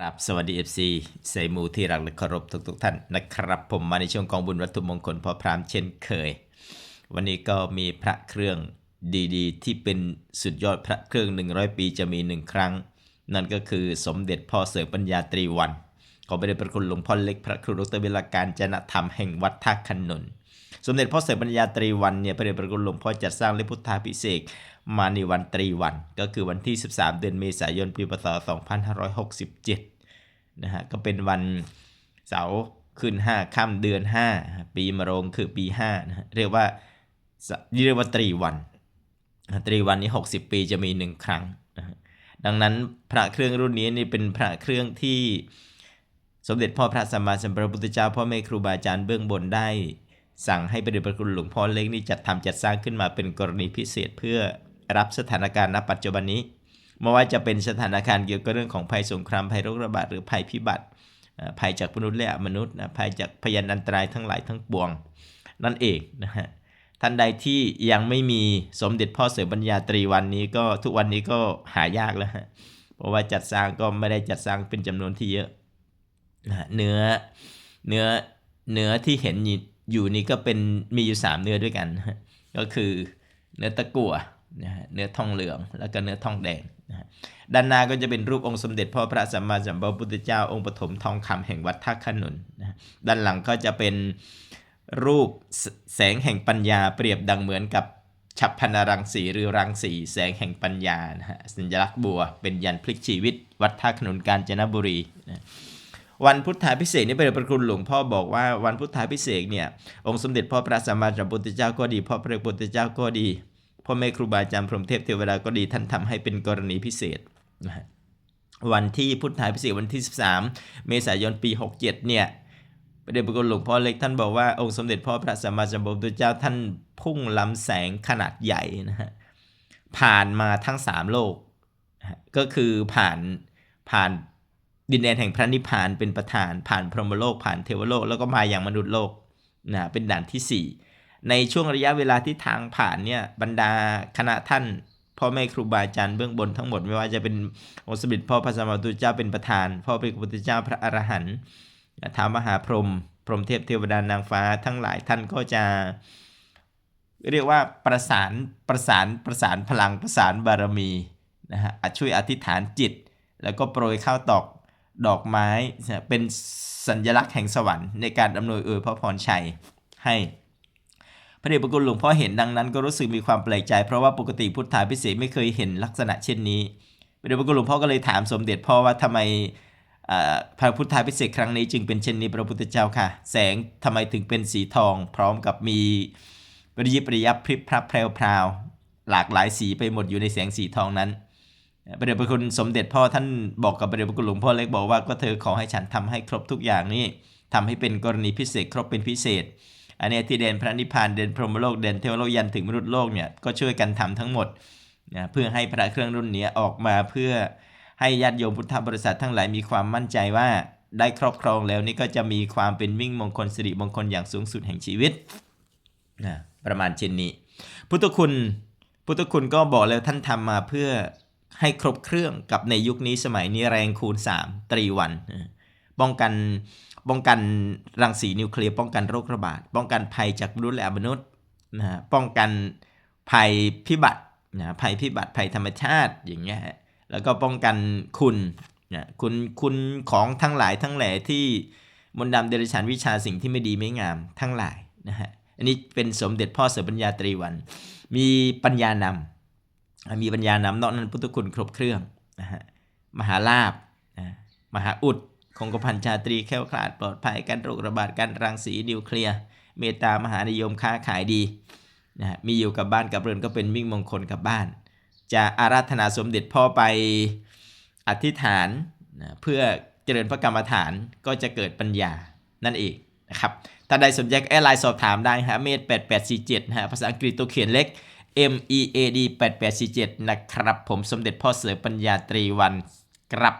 ครับสวัสดี FC ใส่หมูที่รักและเคารพทุกๆท่านนะครับ ผมมาในช่วงกองบุญวัตถุมงคลพอพรามเช่นเคย วันนี้ก็มีพระเครื่องดีๆ ที่เป็นสุดยอดพระเครื่อง 100 ปีจะมีหนึ่งครั้ง นั่นก็คือสมเด็จพ่อเสริมปัญญาตรีวันขอไปได้ประคุณหลวงพ่อเล็กพระครูดรเวลาการจนธรรมแห่งวัดท่าขนน สมเด็จพ่อเสริมปัญญาตรีวันเนี่ยพระเดชพระคุณหลวงพ่อจัดสร้างและพุทธาพิเศษกมาในวันตรีวัน ก็คือวันที่ 13 เดือนเมษายนปีพศ 2567 นะฮะก็เป็นวันเสาร์ขึ้น 5 ค่ำเดือน 5 ปีมะโรงคือปี 5 นะฮะเรียกว่าเรียกว่าตรีวันตรีวันนี้ 60 ปีจะมี 1 ครั้งนะดังนั้นพระเครื่องรุ่นนี้นี่เป็นพระเครื่องที่สมเด็จพ่อพระสัมมาสัมพุทธเจ้าพ่อแม่ครูบาอาจารย์เบื้องบนได้ สั่งให้ประเดชพระคุณหลวงพ่อเล็กนี่จัดทำจัดสร้างขึ้นมาเป็นกรณีพิเศษเพื่อรับสถานการณ์ณปัจจุบันนี้ไม่ว่าจะเป็นสถานการณ์เกี่ยวกับเรื่องของภัยสงครามภัยโรคระบาดหรือภัยพิบัติ ภัยจากมนุษย์และมนุษย์ภัยจากพยานอันตรายทั้งหลายทั้งปวง นั่นเองนะฮะท่านใดที่ยังไม่มีสมเด็จพ่อเสือปัญญาตรีวันนี้ก็ทุกวันนี้ก็หายากแล้วฮะเพราะว่าจัดสร้างก็ไม่ได้จัดสร้างเป็นจำนวนที่เยอะนะเนื้อเนื้อเนื้อที่เห็น อยู่นี้ก็เป็นมีอยู่สามเนื้อด้วยกัน ก็คือเนื้อตะกั่วนะฮะเนื้อทองเหลืองแล้วก็เนื้อทองแดงนะฮะด้านหน้าก็จะเป็นรูปองค์สมเด็จพ่อพระสัมมาสัมพุทธเจ้าองค์ปฐมทองคำแห่งวัดท่าขนุนนะด้านหลังก็จะเป็นรูปแสแสงแห่งปัญญาเปรียบดังเหมือนกับฉับพนรังสีหรือรังสีแสงแห่งปัญญานะฮะสัญลักษณ์บัวเป็นยันพลิกชีวิต วัดท่าขนุนกาญจนบุรีนะ วันพุทธาพิเศษนี่เป็นประคุณหลวงพ่อบอกว่าวันพุทธาพิเศษเนี่ยองค์สมเด็จพ่อพระสัมมาสัมพุทธเจ้าก็ดีพ่อพระพุทธเจ้าก็ดีพ่อแม่ครูบาอาจารย์พรหมเทพเทวดาก็ดีท่านทำให้เป็นกรณีพิเศษนะฮะวันที่พุทธาพิเศษวันที่ 13 เมษายนปี 67 เนี่ยพระเดชพระคุณหลวงพ่อเล็กท่านบอกว่าองค์สมเด็จพ่อพระสัมมาสัมพุทธเจ้าท่านพุ่งล้ำแสงขนาดใหญ่นะฮะผ่านมาทั้ง 3 โลก ก็คือผ่านผ่าน ดินแดนแห่งพระนิพพานเป็นประธานผ่านพรหมโลกผ่านเทวโลกแล้วก็มาอย่างมนุษย์โลกนะเป็นด่านที่ 4 ในช่วงระยะเวลาที่ทางผ่านเนี่ยบรรดาคณะท่านพ่อแม่ครูบาอาจารย์เบื้องบนทั้งหมดไม่ว่าจะเป็นองค์สมเด็จพ่อพระสัมมาสัมพุทธเจ้าเป็นประธาน พ่อพระพุทธเจ้าพระอรหันต์ท้าวมหาพรหมพรหมเทพเทวดานางฟ้าทั้งหลายท่านก็จะเรียกว่าประสานประสานประสานพลังประสานบารมีนะฮะช่วยอธิษฐานจิต แล้วก็โปรยข้าวตอก ดอกไม้เป็นสัญลักษณ์แห่งสวรรค์ในการอำนวยอวยพระพรชัยให้พระเดชพระคุณหลวงพ่อเห็นดังนั้นก็รู้สึกมีความแปลกใจเพราะว่าปกติพุทธาพิเศษไม่เคยเห็นลักษณะเช่นนี้พระเดชพระคุณหลวงพ่อก็เลยถามสมเด็จพ่อว่าทำไมพระพุทธาพิเศษครั้งนี้จึงเป็นเช่นนี้พระพุทธเจ้าค่ะ แสงทำไมถึงเป็นสีทอง พร้อมกับมีปริยิบปริยับพริบพรับแพรวพราวหลากหลายสีไปหมดอยู่ในแสงสีทองนั้น พระเดชพระคุณสมเด็จพ่อท่านบอกกับพระเดชพระคุณหลวงพ่อเล็กบอกว่าก็เธอขอให้ฉันทำให้ครบทุกอย่างนี่ทำให้เป็นกรณีพิเศษครบเป็นพิเศษ อันนี้ที่เดนพระนิพพานเดนพรหมโลกเดนเทวโลกยันถึงมนุษย์โลกเนี่ยก็ช่วยกันทำทั้งหมดนะเพื่อให้พระเครื่องรุ่นเนี้ออกมาเพื่อให้ญาติโยมพุทธบริษัททั้งหลายมีความมั่นใจว่าได้ครอบครองแล้วนี่ก็จะมีความเป็นมิ่งมงคลสิริมงคลอย่างสูงสุดแห่งชีวิตนะประมาณเช่นนี้ พุทธคุณพุทธคุณก็บอกแล้วท่านทำมาเพื่อ ให้ครบเครื่องกับในยุคนี้สมัยนี้แรงคูณ 3 ตรีวัน ป้องกันป้องกันรังสีนิวเคลียร์ป้องกันโรคระบาด ป้องกันภัยจากมนุษย์และอมนุษย์นะฮะป้องกันภัยพิบัตินะภัยพิบัติภัยธรรมชาติอย่างเงี้ยแล้วก็ป้องกันคุณนะคุณคุณของทั้งหลายทั้งแหล่ที่มนต์ดำเดรัจฉานวิชาสิ่งที่ไม่ดีไม่งามทั้งหลายนะฮะอันนี้เป็นสมเด็จพ่อเสือปัญญาตรีวัน มีปัญญานำ มีปัญญานำนอกนั้นพุทธคุณครบเครื่องนะฮะมหาลาบนะมหาอุดคงกระพันชาตรีแค้วคลาดปลอดภัยกันโรคระบาดกันรังสีนิวเคลียร์เมตตามหานิยมค้าขายดีนะฮะมีอยู่กับบ้านกับเรือนก็เป็นมิ่งมงคลกับบ้าน จะอาราธนาสมเด็จพ่อไปอธิษฐานนะเพื่อเจริญพระกรรมฐานก็จะเกิดปัญญานั่นเองนะครับถ้าใดสนใจแอดไลน์สอบถามได้ฮะเมด8847นะฮะภาษาอังกฤษตัวเขียนเล็ก M E A D 8847 นะครับ ผมสมเด็จพ่อเสือปัญญาตรีวันครับ